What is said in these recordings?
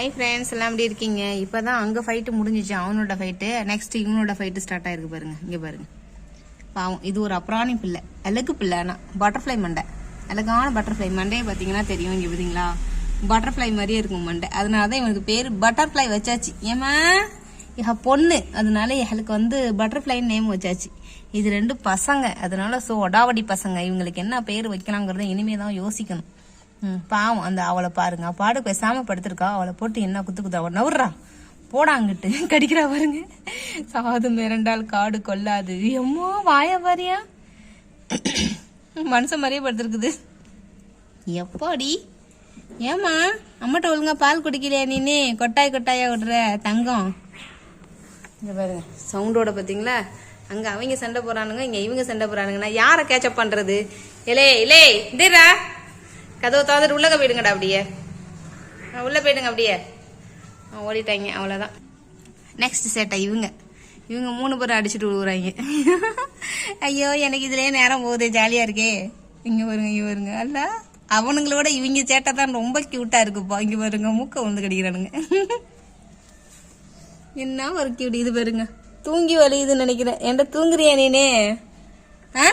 Hi friends எல்லாம் எப்படி இருக்கீங்க? இப்போ தான் அங்கே ஃபைட்டு முடிஞ்சிச்சு. அவனோட ஃபைட்டு நெக்ஸ்ட் இவனோட ஃபைட்டு ஸ்டார்ட் ஆயிருக்கு பாருங்க. இங்கே பாருங்க. பாவம் இது ஒரு அப்ராணி பிள்ளை. அழகு பிள்ளை ஆனால் பட்டர்ஃப்ளை மண்டை. அழகான பட்டர்ஃப்ளை மண்டையை பார்த்தீங்கன்னா தெரியும். இங்கே பார்த்தீங்களா பட்டர்ஃப்ளை மாதிரியே இருக்கும் மண்டை. அதனால தான் இவனுக்கு பேர் பட்டர்ஃப்ளை வச்சாச்சு. ஏமா இஹ பொண்ணு. அதனால எங்களுக்கு வந்து பட்டர்ஃப்ளைன்னு நேம் வச்சாச்சு. இது ரெண்டு பசங்க. அதனால ஸோ ஒடாவடி பசங்க. இவங்களுக்கு என்ன பேர் வைக்கலாங்கிறத இனிமே தான் யோசிக்கணும். பாவம் அந்த அவளை பாருங்க. பாடு பேசாம படுத்திருக்கா. அவளை போட்டு என்ன குத்து குத்து அவள் நவுறா போடாங்கிட்டு கடிக்கிறா பாருங்க. சாது மிரண்டால் காடு கொல்லாது எம்மோ வாய பாரியா? மனுஷன் மாதிரியே படுத்திருக்குது. எப்போடி? ஏமா அம்மாட்ட ஒழுங்கா பால் குடிக்கலையா நீனே? கொட்டாய் கொட்டாயா விடுற தங்கம். பாருங்க சவுண்டோட பாத்தீங்களா? அங்க அவங்க சண்டை போறானுங்க இங்க இவங்க சண்டை போறானுங்க யாரை கேட்சப் பண்றது? இலே இலே இந்திரா. கதவை திறந்துட்டு உள்ளக போயிடுங்கடா அப்படியே. ஆ, உள்ள போயிடுங்க அப்படியே. ஓடிட்டாங்க அவ்வளோதான் நெக்ஸ்ட் சேட்டை இவங்க. இவங்க மூணு பேரும் அடிச்சுட்டு விழுகுறாங்க ஐயோ எனக்கு இதுலயே நேரம் போகுது ஜாலியா இருக்கே. இங்க வருங்க இங்க வருங்க அல்ல அவனுங்களோட இவங்க சேட்டை தான் ரொம்ப கியூட்டா இருக்குப்பா. இங்க பாருங்க மூக்க வந்து கடிக்கிறானுங்க. என்ன ஒரு கியூட் இது பாருங்க. தூங்கி வலியுதுன்னு நினைக்கிறேன். என்கிட்ட தூங்குறியா நீனே? ஆ?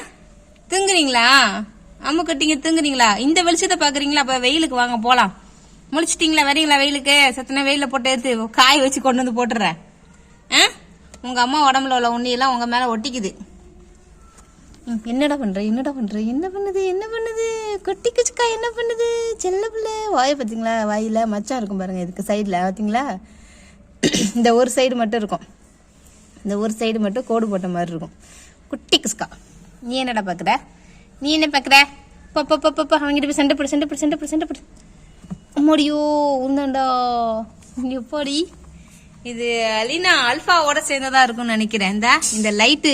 தூங்குறீங்களா? அம்மு கட்டிங்க தூங்குறீங்களா? இந்த வெளிச்சத்தை பாக்குறீங்களா அப்ப வெயிலுக்கு வாங்க போலாம். முழிச்சிட்டீங்களா? வரீங்களா வெயிலுக்கு? சத்தனை வெயில போட்டு எடுத்து காய வச்சு கொண்டு வந்து போட்டுறேன் ஆ? உங்க அம்மா உடம்புல உள்ள உண்ணியெல்லாம் உங்க மேல ஒட்டிக்குது. என்னடா பண்ற? என்னடா பண்ற? என்ன பண்ணுது? என்ன பண்ணுது? குட்டி குச்சிக்கா என்ன பண்ணுது? செல்ல பிள்ளை. வாயை பார்த்தீங்களா? வாயில மச்சான் இருக்கும் பாருங்க இதுக்கு சைடில் பார்த்தீங்களா? இந்த ஒரு சைடு மட்டும் இருக்கும். இந்த ஒரு சைடு மட்டும் கோடு போட்ட மாதிரி இருக்கும். குட்டி குஸ்கா நீ என்னடா பார்க்குற? நீ என்ன பார்க்குற பப்பா பப்பா அவங்ககிட்ட போய் சண்டை போடு சண்டை போடு சண்டை போடு சண்டை போடு. அம்மாடியோ உந்தாண்டா எப்படி இது அலினா அல்ஃபாவோட சேர்ந்ததா இருக்கும்னு நினைக்கிறேன். இந்த இந்த லைட்டு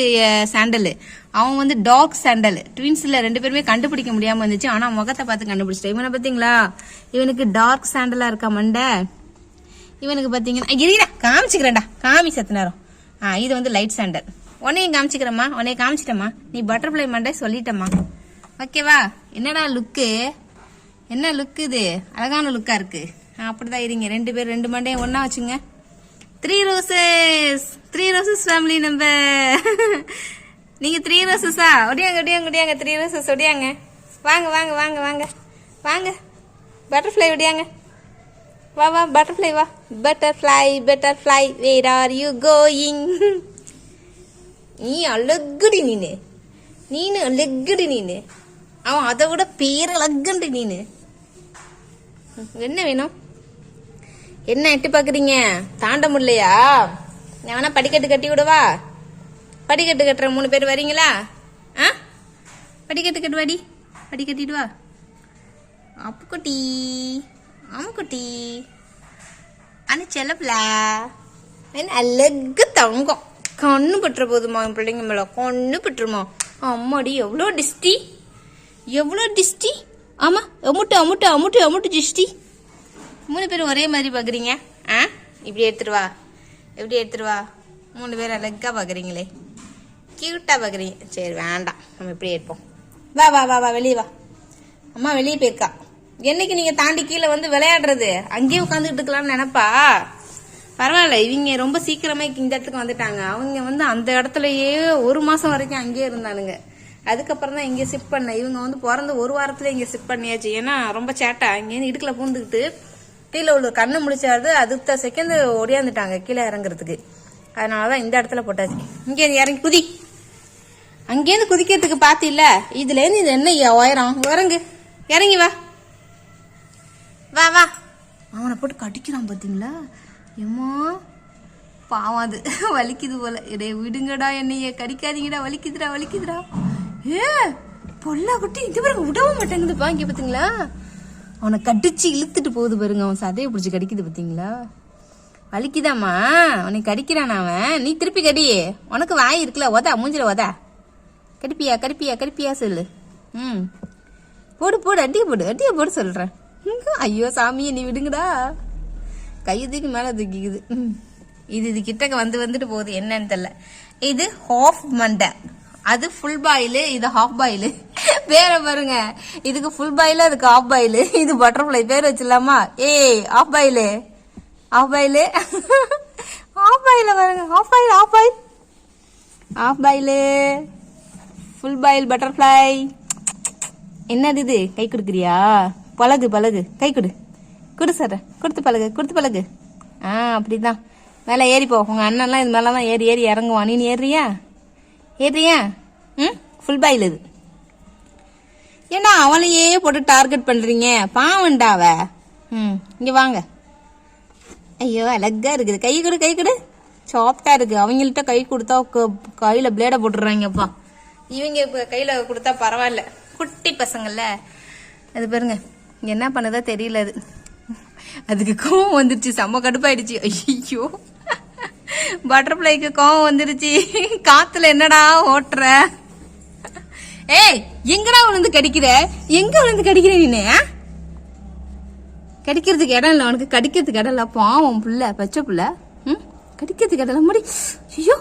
சாண்டலு அவன் வந்து டாக் சாண்டல் ட்வின்ஸில் ரெண்டு பேருமே கண்டுபிடிக்க முடியாமல் இருந்துச்சு. ஆனால் முகத்தை பார்த்து கண்டுபிடிச்சிட்டேன் இவனை பார்த்தீங்களா? இவனுக்கு டார்க் சாண்டலாக இருக்கா மண்டை? இவனுக்கு பார்த்தீங்கன்னா இருடா காமிச்சுக்கிறேன்டா. காமி சத்து நேரம். ஆ இது வந்து லைட் சாண்டல் உன்னையும் காமிச்சிக்கிறேம்மா. உன்னைய காமிச்சிட்டம்மா. நீ பட்டர்ஃப்ளை மண்டை சொல்லிட்டம்மா. ஓகேவா என்னடா லுக்கு? என்ன லுக் இது அழகான லுக்கா இருக்கு. அப்படிதான் இருங்க. ரெண்டு பேர் ரெண்டு மண்டையும் ஒன்னா வச்சுங்க. Three roses three roses family நம்ம நீங்க த்ரீ ரோசஸா ஒடியாங்க ஒடியாங்க ஒடியாங்க. த்ரீ ரோசஸ் ஒடியாங்க. வாங்க வாங்க வாங்க வாங்க. வாங்க. பட்டர்ஃப்ளை ஒடியாங்க. வா வா பட்டர்ஃப்ளை வா. Butterfly butterfly where are you going நீ அழகுடி நீனு. நீனு அழகுடி நீனு. அவன் அதை விட பேரழகுண்டு நீனு. என்ன வேணும்? என்ன எட்டி பாக்குறீங்க? தாண்ட முடியலையா? நான் வேணா படிக்கட்டு கட்டி விடவா? படிக்கட்டு கட்டுற மூணு பேர் வரீங்களா? ஆ? படிக்கட்டு கட்டு வாடி படி கட்டிட்டு வா. அப்புக்குட்டி அம்முக்குட்டி அனு செல்லப்பில அழகு தங்கம். கண்ணு பட்டுற போதுமா என் பிள்ளைங்க மேல? கண்ணு பட்டுருமா? அம்மாடி எவ்வளோ டிஸ்டி? எவ்வளோ டிஸ்டி ஆமா அமுட்டு அமுட்டு அமுட்டு அமுட்டு டிஸ்டி மூணு பேரும் ஒரே மாதிரி பார்க்குறீங்க ஆ? இப்படி எடுத்துட்டு வா. எப்படி எடுத்துட்டு வா. மூணு பேர் அழகா பார்க்குறீங்களே கியூட்டாக பார்க்குறீங்க சரி வேண்டாம். நம்ம இப்படி எடுப்போம். வா வா வா வா வெளியே வா. அம்மா வெளியே போயிருக்கா. என்னைக்கு நீங்கள் தாண்டி கீழே வந்து விளையாடுறது? அங்கேயே உட்காந்துட்டு இருக்கலாம்னு நினைப்பா? பரவாயில்ல இவங்க ரொம்ப சீக்கிரமே இந்த இடத்துக்கு வந்துட்டாங்க. அவங்க வந்து அந்த இடத்துலயே ஒரு மாசம் வரைக்கும் அங்கேயே இருந்தானுங்க. அதுக்கப்புறம் தான் இங்கே ஷிஃப்ட் பண்ணேன். இவங்க வந்து பிறந்த ஒரு வாரத்தில் இங்கே ஷிஃப்ட் பண்ணியாச்சு. ஏன்னா ரொம்ப சேட்டை. இங்கேருந்து இடுக்கில் பூந்துக்கிட்டு கீழே உள்ள கண்ணு முடிச்சாது அடுத்த செகண்ட் ஒடியாந்துட்டாங்க. கீழே இறங்குறதுக்கு. அதனால தான் இந்த இடத்துல போட்டாச்சு. இங்கேருந்து இறங்கி குதி. அங்கேருந்து குதிக்கிறதுக்கு பாத்தில இதுலேருந்து இது என்ன உயரம்? இறங்கு. இறங்கி வா. வா வா. அவனை போட்டு கடிக்கிறான் பார்த்தீங்களா எம்மா. பாவம் அது. வலிக்குது போல. இடே விடுங்கடா என்னைய. கடிக்காதீங்கடா. வலிக்குதுடா வலிக்குதுடா. ஏ பொல்லா குட்டி இது பாருங்க விடவும் மாட்டேங்குதுப்பா இங்க பாத்தீங்களா? அவனை கடிச்சு இழுத்துட்டு போகுது பாருங்க அவன் சதையை பிடிச்சி கடிக்குது பாத்தீங்களா? வலிக்குதாம்மா? அவனை கடிக்கிறான் அவன். நீ திருப்பி கடி. உனக்கு வாய் இருக்குல்ல ஒதா மூஞ்சில ஒதா கடிப்பியா கடிப்பியா கடிப்பியா சொல்லு. ம். போடு போடு அட்டியை போடு அட்டியை போடு சொல்கிறேன் ஐயோ சாமியை நீ விடுங்கடா. கையை தூக்கி மேலே தூக்கிக்குது. ம். இது இது கிட்டக்க வந்து வந்துட்டு போகுது என்னன்னு தெரில இது ஹாஃப் மண்டை. அது ஃபுல் பாயிலு இது ஹாஃப் பாயிலு பேரை பாருங்க. இதுக்கு ஃபுல் பாயிலு அதுக்கு ஹாஃப் பாயிலு இது பட்டர்ஃப்ளை பேர் வச்சிடலாமா? ஏய் half boil half boil half பாயில பாருங்க. Half boil half boil half boil full boil butterfly என்னது இது? கை கொடுக்குறியா? பழகு பழகு. கை கொடு. கொடு சார் கொடுத்து பழகு கொடுத்து பழகு. ஆ அப்படிதான். மேலே ஏறி உங்கள் அண்ணன்லாம் இது மேலே தான் ஏறி ஏறி இறங்குவான். நீ ஏறுறியா? ஏறுறியா ம்? ஃபுல் பாயில் இது. ஏன்னா அவளையே போட்டு டார்கெட் பண்ணுறீங்க பாவண்டா அவ. ம் இங்கே வாங்க. ஐயோ அழகாக இருக்குது. கை கொடு கை கொடு. சாஃப்டாக இருக்குது அவங்கள்ட்ட கை கொடுத்தா கையில் பிளேடை போட்டுடுறாங்கப்பா இவங்க இப்போ கையில் கொடுத்தா பரவாயில்ல. குட்டி பசங்கள்ல. அது பாருங்க. என்ன பண்ணதோ தெரியல அது. அதுக்கு கோவம் வந்துருச்சு. செம்ம கடுப்பாயிடுச்சு. ஐயோ பட்டர்ஃப்ளைக்கு கோவம் வந்துருச்சு. காத்துல என்னடா ஓட்டுற? ஏய் எங்கடா விழுந்து கடிக்கிற? எங்க விழுந்து கடிக்கிற நீனு? கடிக்கிறதுக்கு இடம் இல்லை அவனுக்கு கடிக்கிறதுக்கு இடம் இல்லை. பாவம் புள்ள பச்சை புள்ள. ம்? கடிக்கிறதுக்கு இடம் இல்லை. முடி. ஐயோ.